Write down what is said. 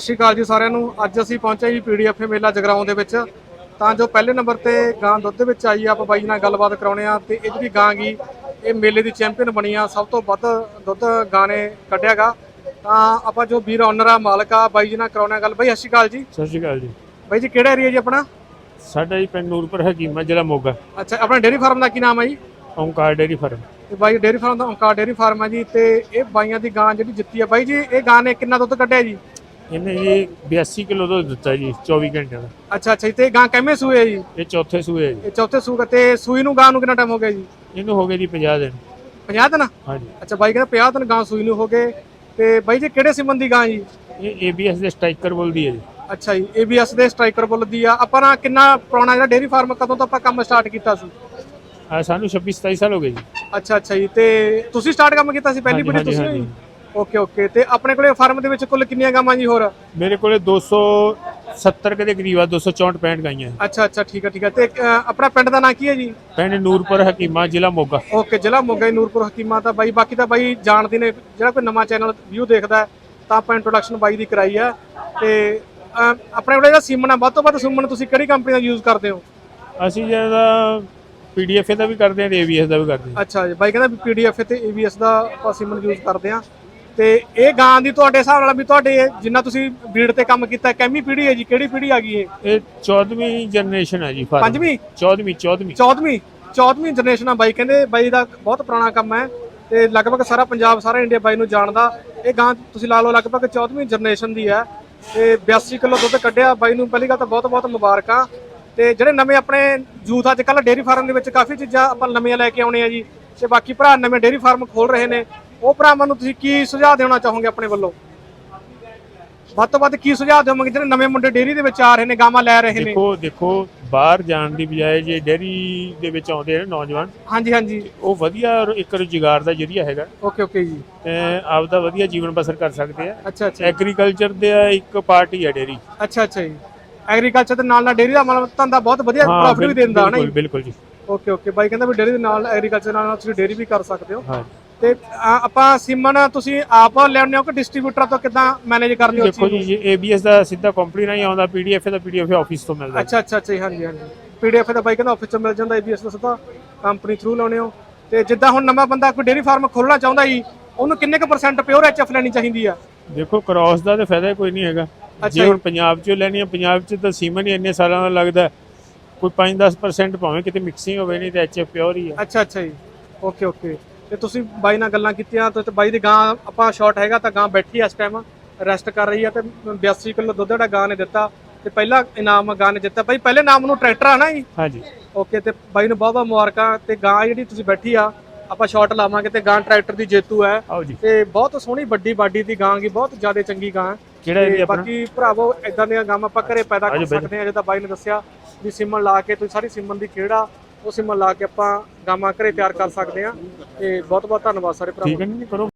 ਸਤਿ ਸ਼੍ਰੀ ਅਕਾਲ ਜੀ ਸਾਰਿਆਂ ਨੂੰ। ਅੱਜ ਅਸੀਂ ਪਹੁੰਚੇ ਜੀ ਪੀਡੀਐਫ ਮੇਲਾ ਜਗਰਾਉਂ ਦੇ ਵਿੱਚ। ਤਾਂ ਜੋ ਪਹਿਲੇ ਨੰਬਰ ਤੇ ਗਾਂ ਦੁੱਧ ਦੇ ਵਿੱਚ ਆਈ ਆਪਾਂ ਬਾਈ ਨਾਲ ਗੱਲਬਾਤ ਕਰਾਉਣੇ ਆ ਤੇ ਇਹ ਜਿਹੜੀ ਗਾਂ ਗੀ ਇਹ ਮੇਲੇ ਦੀ ਚੈਂਪੀਅਨ ਬਣੀ ਆ ਸਭ ਤੋਂ ਵੱਧ ਦੁੱਧ ਗਾਂ ਨੇ ਕੱਢਿਆਗਾ ਤਾਂ ਆਪਾਂ ਜੋ ਵੀਰ ਓਨਰ ਆ ਮਾਲਕ ਆ ਬਾਈ ਜੀ ਨਾਲ ਕਰਾਉਣੇ ਗੱਲ। ਬਾਈ ਸਤਿ ਸ਼੍ਰੀ ਅਕਾਲ ਜੀ। ਸਤਿ ਸ਼੍ਰੀ ਅਕਾਲ ਜੀ। ਬਾਈ ਜੀ ਕਿਹੜਾ ਏਰੀਆ ਜੀ ਆਪਣਾ? ਸਾਡਾ ਜੀ ਪਿੰਡ ਨੂਰਪੁਰ ਹਕੀਮਾ ਜ਼ਿਲ੍ਹਾ ਮੋਗਾ। ਅੱਛਾ ਆਪਣਾ ਡੇਅਰੀ ਫਾਰਮ ਦਾ ਕੀ ਨਾਮ ਹੈ ਜੀ? Omkar dairy farm. ਤੇ ਬਾਈ ਡੇਅਰੀ ਫਾਰਮ ਦਾ ਓਂਕਾਰ ਡੇਅਰੀ ਫਾਰਮ ਹੈ ਜੀ ਤੇ ਇਹ ਬਾਈਆਂ ਦੀ ਗਾਂ ਜਿਹੜੀ ਜਿੱਤੀ ਆ। ਬਾਈ ਜੀ ਇਹ ਗਾਂ ਨੇ ਕਿੰਨਾ ਦੁੱਧ ਕੱਢਿਆ ਜੀ? ਇਹਨੇ ਜੀ 82 ਕਿਲੋ ਦੁੱਧ ਦਿੱਤਾ ਜੀ 24 ਘੰਟਿਆਂ ਦਾ। ਅੱਛਾ ਅੱਛਾ ਜੀ, ਤੇ ਗਾਂ ਕਿਵੇਂ ਸੂਏ ਜੀ? ਇਹ ਚੌਥੇ ਸੂਏ ਹੈ ਜੀ। ਇਹ ਚੌਥੇ ਸੂਗਾ ਤੇ ਸੂਈ ਨੂੰ ਗਾਂ ਨੂੰ ਕਿੰਨਾ ਟਾਈਮ ਹੋ ਗਿਆ ਜੀ? ਇਹਨੂੰ ਹੋ ਗਏ ਜੀ 50 ਦਿਨ। 50 ਦਿਨ? ਹਾਂਜੀ। ਅੱਛਾ ਬਾਈ ਕਹਿੰਦਾ 50 ਦਿਨ ਗਾਂ ਸੂਈ ਨੂੰ ਹੋ ਗਏ। ਤੇ ਬਾਈ ਜੀ ਕਿਹੜੇ ਸਿਮਨ ਦੀ ਗਾਂ ਜੀ? ਇਹ ABS ਦੇ ਸਟ੍ਰਾਈਕਰ ਬੋਲਦੀ ਹੈ ਜੀ। ਅੱਛਾ ਜੀ ABS ਦੇ ਸਟ੍ਰਾਈਕਰ ਬੁੱਲ ਦੀ ਆ। ਆਪਾਂ ਨਾ ਕਿੰਨਾ ਪੁਰਾਣਾ ਜਿਹੜਾ ਡੇਅਰੀ ਫਾਰਮ ਕਦੋਂ ਤੋਂ ਆਪਾਂ ਕੰਮ ਸਟਾਰਟ ਕੀਤਾ ਸੀ? ਆ ਸਾਨੂੰ 26 27 ਸਾਲ ਹੋ ਗਏ ਜੀ। ਅੱਛਾ ਅੱਛਾ ਜੀ ਤੇ ਤੁਸੀਂ ਸਟਾਰਟ ਕੰਮ ਕੀਤਾ ਸੀ ਪਹਿਲੀ ਹਾਂਜੀ, ਪੀੜ੍ਹੀ ਤੁਸੀਂ ਹਾਂਜੀ? Okay okay. ਤੇ ਆਪਣੇ ਕੋਲੇ ਫਾਰਮ ਦੇ ਵਿੱਚ ਕੁੱਲ ਕਿੰਨੀਆਂ ਗਾਵਾਂ ਜੀ ਹੋਰ? ਮੇਰੇ ਕੋਲੇ 270 ਕੁ ਦੇ ਕਰੀਬ ਆ 264 65 ਗਾਈਆਂ। ਅੱਛਾ ਅੱਛਾ ਠੀਕ ਹੈ ਠੀਕ ਹੈ ਤੇ ਅ, ਆਪਣਾ ਪਿੰਡ ਦਾ ਨਾਂ ਕੀ ਹੈ ਜੀ? ਪਿੰਡ ਨੂਰਪੁਰ ਹਕੀਮਾ ਜ਼ਿਲ੍ਹਾ ਮੋਗਾ। ਓਕੇ ਜ਼ਿਲ੍ਹਾ ਮੋਗਾ ਜੀ, ਨੂਰਪੁਰ ਹਕੀਮਾ। ਤਾਂ ਬਾਈ ਬਾਕੀ ਤਾਂ ਬਾਈ ਜਾਣਦੇ ਨੇ ਜਿਹੜਾ ਕੋਈ ਨਵਾਂ ਚੈਨਲ ਵਿਊ ਦੇਖਦਾ ਹੈ, ਤਾਂ ਆਪਾਂ ਇੰਟਰੋਡਕਸ਼ਨ ਬਾਈ ਦੀ ਕਰਾਈ ਹੈ ਤੇ ਅ, ਆਪਣੇ ਕੋਲੇ ਜਿਹੜਾ ਸੀਮਨ ਆ ਵੱਧ ਤੋਂ ਵੱਧ ਸੀਮਨ ਤੁਸੀਂ ਕਿਹੜੀ ਕੰਪਨੀ ਦਾ ਯੂਜ਼ ਕਰਦੇ ਹੋ? ਅਸੀਂ ਜਿਹੜਾ ਪੀਡੀਐਫ ਦਾ ਵੀ ਕਰਦੇ ਤੇ ABS ਦਾ ਵੀ ਕਰਦੇ ਹਾਂ। ਅੱਛਾ ਜੀ ਬਾਈ ਕਹਿੰਦਾ ਪੀਡੀਐਫ ਤੇ ਏਬੀਐਸ ਦਾ ਆਪਾਂ ਸਿਮਨ ਯੂਜ਼ ਕਰਦੇ ਆ ਤੇ ਇਹ ਗਾਂ ਦੀ ਤੁਹਾਡੇ ਹਿਸਾਬ ਨਾਲ ਵੀ ਤੁਹਾਡੇ ਜਿੰਨਾ ਤੁਸੀਂ ਬਰੀਡ ਤੇ ਕੰਮ ਕੀਤਾ ਕਿੰਨੀ ਪੀੜ੍ਹੀ ਹੈ ਜੀ? ਕਿਹੜੀ ਪੀੜ੍ਹੀ ਆ ਗਈ ਇਹ? ਇਹ 14ਵੀਂ ਜਨਰੇਸ਼ਨ ਹੈ ਜੀ ਫਾਰਮ। ਪੰਜਵੀਂ? 14ਵੀਂ 14ਵੀਂ 14ਵੀਂ 14ਵੀਂ ਜਨਰੇਸ਼ਨ ਆ ਬਾਈ ਕਹਿੰਦੇ ਬਾਈ ਦਾ ਬਹੁਤ ਪੁਰਾਣਾ ਕੰਮ ਹੈ ਤੇ ਲਗਭਗ ਸਾਰਾ ਪੰਜਾਬ ਸਾਰਾ ਇੰਡੀਆ ਬਾਈ ਨੂੰ ਜਾਣਦਾ। ਇਹ ਗਾਂ ਤੁਸੀਂ ਲਾ ਲਓ ਲਗਭਗ 14ਵੀਂ ਜਨਰੇਸ਼ਨ ਦੀ ਹੈ ਤੇ 82 ਕਿਲੋ ਦੁੱਧ ਕੱਢਿਆ। ਬਾਈ ਨੂੰ ਪਹਿਲੀ ਗੱਲ ਤਾਂ ਬਹੁਤ ਬਹੁਤ ਮੁਬਾਰਕਾਂ। ਤੇ ਜਿਹੜੇ ਨਵੇਂ ਆਪਣੇ ਯੂਥ ਅੱਜ ਕੱਲ੍ਹ ਡੇਅਰੀ ਫਾਰਮ ਦੇ ਵਿੱਚ ਕਾਫੀ ਚੀਜ਼ਾਂ ਆਪਾਂ ਨਵੀਆਂ ਲੈ ਕੇ ਆਉਣੇ ਆ ਜੀ। ਤੇ ਬਾਕੀ ਭਰਾ ਨਵੇਂ ਡੇਅਰੀ ਫਾਰਮ ਖੋਲ ਰਹੇ ਨੇ। ਉਹ ਭਰਾਵਾਂ ਨੂੰ ਤੁਸੀਂ ਕੀ ਸੁਝਾਅ ਦੇਣਾ ਚਾਹੋਗੇ ਆਪਣੇ ਵੱਲੋਂ? ਵੱਧ ਤੋਂ ਵੱਧ ਕੀ ਸੁਝਾਅ ਦੇਵੋਗੇ ਜਿਹੜੇ ਨਵੇਂ ਮੁੰਡੇ ਡੇਅਰੀ ਦੇ ਵਿੱਚ ਆ ਰਹੇ ਨੇ ਗਾਵਾਂ ਲੈ ਰਹੇ ਨੇ? ਦੇਖੋ ਦੇਖੋ ਬਾਹਰ ਜਾਣ ਦੀ ਬਜਾਏ ਜੇ ਡੈਰੀ ਦੇ ਵਿੱਚ ਆਉਂਦੇ ਨੇ ਨੌਜਵਾਨ ਹਾਂਜੀ ਹਾਂਜੀ। ਉਹ ਵਧੀਆ ਇੱਕ ਰੁਜ਼ਗਾਰ ਦਾ ਜਰੀਆ ਹੈਗਾ। ਓਕੇ ਓਕੇ ਜੀ। ਤੇ ਆਪਦਾ ਵਧੀਆ ਜੀਵਨ ਬਸਰ ਕਰ ਸਕਦੇ ਆ। ਅੱਛਾ ਅੱਛਾ। ਐਗਰੀਕਲਚਰ ਦੇ ਇੱਕ ਪਾਰਟ ਹੀ ਹੈ ਡੈਰੀ ਅੱਛਾ ਅੱਛਾ ਜੀ। ਐਗਰੀਕਲਚਰ ਦੇ ਨਾਲ ਨਾਲ ਡੇਅਰੀ ਦਾ ਮਤਲਬ ਧੰਦਾ ਬਹੁਤ ਵਧੀਆ ਪ੍ਰੋਫਿਟ ਵੀ ਦਿੰਦਾ ਹੈ ਨਾ ਬਿਲਕੁਲ ਬਿਲਕੁਲ ਜੀ। Okay okay. ਬਾਈ ਕਹਿੰਦਾ ਵੀ ਡੇਅਰੀ ਦੇ ਨਾਲ ਐਗਰੀਕਲਚਰ ਨਾਲ ਤੁਸੀਂ ਡੇਅਰੀ ਵੀ ਕਰ ਸਕਦੇ ਹੋ। ਹਾਂ। ਤੇ ਅ, ਆਪਾਂ ਸਿਮਨ ਤੁਸੀਂ ਆਪ ਲਿਆਉਂਦੇ ਹੋ ਕਿ ਡਿਸਟ੍ਰੀਬਿਊਟਰ ਤੋਂ ਕਿਦਾਂ ਮੈਨੇਜ ਕਰਦੇ ਹੋ ਦੇਖੋ ਜੀ ਜੇ ABS ਦਾ ਸਿੱਧਾ ਕੰਪਨੀ ਨਾਲ ਹੀ ਆਉਂਦਾ PDF ਦਾ PDF ਆਫਿਸ ਤੋਂ ਮਿਲਦਾ। ਅੱਛਾ ਅੱਛਾ ਅੱਛਾ ਜੀ, ਹਾਂਜੀ ਹਾਂਜੀ। ਪੀਡੀਐਫ ਦਾ ਬਾਈ ਕਹਿੰਦਾ ਆਫਿਸ ਤੋਂ ਮਿਲ ਜਾਂਦਾ ਏਬੀਐਸ ਦਾ ਸਿੱਧਾ ਕੰਪਨੀ ਥਰੂ ਲਾਉਣੇ ਹੋ। ਤੇ ਜਿੱਦਾਂ ਹੁਣ ਨਵਾਂ ਬੰਦਾ ਕੋਈ ਡੇਅਰੀ ਫਾਰਮ ਖੋਲਣਾ ਚਾਹੁੰਦਾ ਜੀ ਉਹਨੂੰ ਕਿੰਨੇ ਕੁ ਪਰਸੈਂਟ ਪਿਓਰ ਐਚਐਫ ਲੈਣੀ ਚਾਹੀਦੀ ਆ? ਦੇਖੋ ਕ੍ਰਾਸ ਦਾ ਤਾਂ ਫਾਇਦਾ ਕੋਈ ਨਹੀਂ ਹੈਗਾ। ਜੇ ਹੁਣ ਪੰਜਾਬ ਚੋਂ ਲੈਣੀ ਹੈ ਪੰਜਾਬ ਚ ਤਾਂ ਸੀਮਨ ਹੀ ਇੰਨੇ ਸਾਲਾਂ ਦਾ ਲੱਗਦਾ। ਹੈ। ਕੋਈ 5-10% ਭਾਵੇਂ ਕਿਤੇ ਮਿਕਸਿੰਗ ਹੋਵੇ ਨਹੀਂ ਤੇ ਐਚਐਫ ਪਿਓਰ ਹੀ ਹੈ ਅੱਛਾ ਅੱਛਾ ਜੀ। ਓਕੇ ਓਕੇ ਤੇ ਤੁਸੀਂ ਬਾਈ ਨਾਲ ਗੱਲਾਂ ਕੀਤੀਆਂ ਤੇ ਬਾਈ ਦੀ ਗਾਂ ਆਪਾਂ ਸ਼ਾਰਟ ਹੈਗਾ ਤਾਂ ਗਾਂ ਬੈਠੀ ਇਸ ਟਾਈਮ ਰੈਸਟ ਕਰ ਰਹੀ ਆ ਤੇ 82 ਕਿਲੋ ਦੁੱਧ ਜਿਹੜਾ ਗਾਂ ਨੇ ਦਿੱਤਾ ਤੇ ਪਹਿਲਾ ਇਨਾਮ ਗਾਂ ਨੇ ਦਿੱਤਾ। ਬਾਈ ਪਹਿਲੇ ਨਾਮ ਨੂੰ ਟਰੈਕਟਰ ਆ ਨਾ ਜੀ? ਹਾਂਜੀ। ਓਕੇ ਤੇ ਬਾਈ ਨੂੰ ਬਹੁਤ ਬਹੁਤ ਮੁਬਾਰਕਾਂ ਤੇ ਗਾਂ ਜਿਹੜੀ ਤੁਸੀਂ ਬੈਠੀ ਆ ਆਪਾਂ ਸ਼ਾਰਟ ਲਾਵਾਂਗੇ ਤੇ ਗਾਂ ਟਰੈਕਟਰ ਦੀ ਜੇਤੂ ਹੈ। ਤੇ ਬਹੁਤ ਸੋਹਣੀ ਵੱਡੀ ਬਾਡੀ ਦੀ ਗਾਂ ਗੀ ਬਹੁਤ ਜ਼ਿਆਦਾ ਚੰਗੀ ਗਾਂ। ਕਿਹੜਾ ਆਪਣਾ? ਬਾਕੀ ਭਰਾਵੋ ਇਦਾਂ ਦੀਆਂ ਗਾਵਾਂ ਆਪਾਂ ਘਰੇ ਪੈਦਾ ਕਰ ਸਕਦੇ ਆ ਜਿੱਦਾਂ ਬਾਈ ਨੇ ਦੱਸਿਆ ਵੀ ਸਿਮਨ ਲਾ ਕੇ ਤੁਸੀਂ ਸਾਰੀ ਸਿਮਨ ਦੀ ਖੇੜਾ ਉਹ ਸਿਮਨ ਲਾ ਕੇ ਆਪਾਂ ਗਾਵਾਂ ਘਰੇ ਤਿਆਰ ਕਰ ਸਕਦੇ ਆ ਤੇ ਬਹੁਤ ਬਹੁਤ ਧੰਨਵਾਦ ਸਾਰੇ ਭਰਾਵੋ ਠੀਕ ਹੈ ਨਹੀਂ ਕਰੋ।